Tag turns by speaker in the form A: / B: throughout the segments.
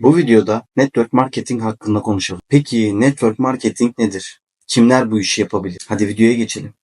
A: Bu videoda network marketing hakkında konuşalım. Peki network marketing nedir? Kimler bu işi yapabilir? Hadi videoya geçelim.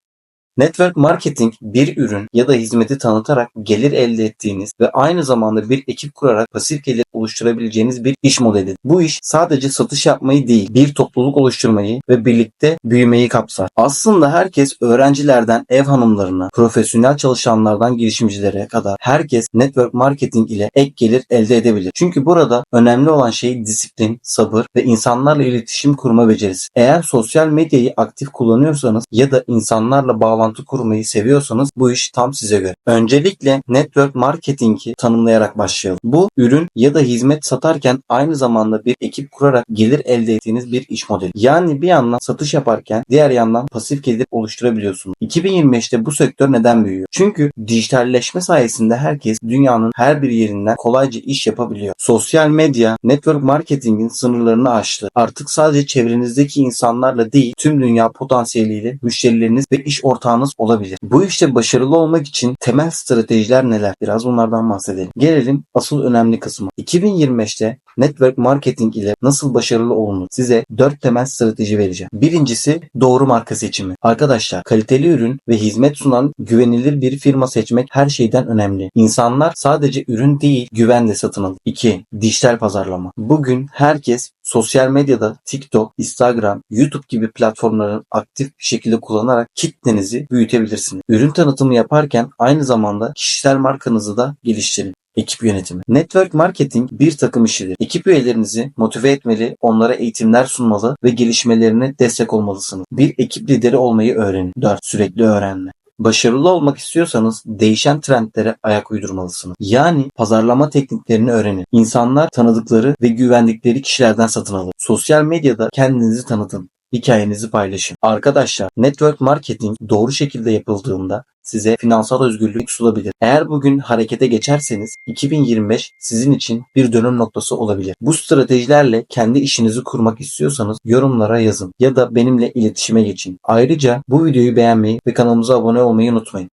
A: Network marketing bir ürün ya da hizmeti tanıtarak gelir elde ettiğiniz ve aynı zamanda bir ekip kurarak pasif gelir oluşturabileceğiniz bir iş modeli. Bu iş sadece satış yapmayı değil, bir topluluk oluşturmayı ve birlikte büyümeyi kapsar. Aslında herkes öğrencilerden ev hanımlarına, profesyonel çalışanlardan girişimcilere kadar herkes network marketing ile ek gelir elde edebilir. Çünkü burada önemli olan şey disiplin, sabır ve insanlarla iletişim kurma becerisi. Eğer sosyal medyayı aktif kullanıyorsanız ya da insanlarla bağlantı kurmayı seviyorsanız bu iş tam size göre. Öncelikle network marketingi tanımlayarak başlayalım. Bu ürün ya da hizmet satarken aynı zamanda bir ekip kurarak gelir elde ettiğiniz bir iş modeli. Yani bir yandan satış yaparken diğer yandan pasif gelir oluşturabiliyorsunuz. 2025'te bu sektör neden büyüyor? Çünkü dijitalleşme sayesinde herkes dünyanın her bir yerinden kolayca iş yapabiliyor. Sosyal medya network marketingin sınırlarını aştı. Artık sadece çevrenizdeki insanlarla değil tüm dünya potansiyeliyle müşterileriniz ve iş ortağınız olabilir. Bu işte başarılı olmak için temel stratejiler neler? Biraz bunlardan bahsedelim. Gelelim asıl önemli kısma. 2025'te network marketing ile nasıl başarılı olunur? Size 4 temel strateji vereceğim. Birincisi doğru marka seçimi. Arkadaşlar kaliteli ürün ve hizmet sunan güvenilir bir firma seçmek her şeyden önemli. İnsanlar sadece ürün değil güvenle satın alır. 2. Dijital pazarlama. Bugün herkes sosyal medyada TikTok, Instagram, YouTube gibi platformları aktif bir şekilde kullanarak kitlenizi büyütebilirsiniz. Ürün tanıtımı yaparken aynı zamanda kişisel markanızı da geliştirin. Ekip yönetimi. Network marketing bir takım işidir. Ekip üyelerinizi motive etmeli, onlara eğitimler sunmalı ve gelişmelerine destek olmalısınız. Bir ekip lideri olmayı öğrenin. 4. Sürekli öğrenme. Başarılı olmak istiyorsanız değişen trendlere ayak uydurmalısınız. Yani pazarlama tekniklerini öğrenin. İnsanlar tanıdıkları ve güvendikleri kişilerden satın alır. Sosyal medyada kendinizi tanıtın. Hikayenizi paylaşın. Arkadaşlar, network marketing doğru şekilde yapıldığında size finansal özgürlük sunabilir. Eğer bugün harekete geçerseniz 2025 sizin için bir dönüm noktası olabilir. Bu stratejilerle kendi işinizi kurmak istiyorsanız yorumlara yazın ya da benimle iletişime geçin. Ayrıca bu videoyu beğenmeyi ve kanalımıza abone olmayı unutmayın.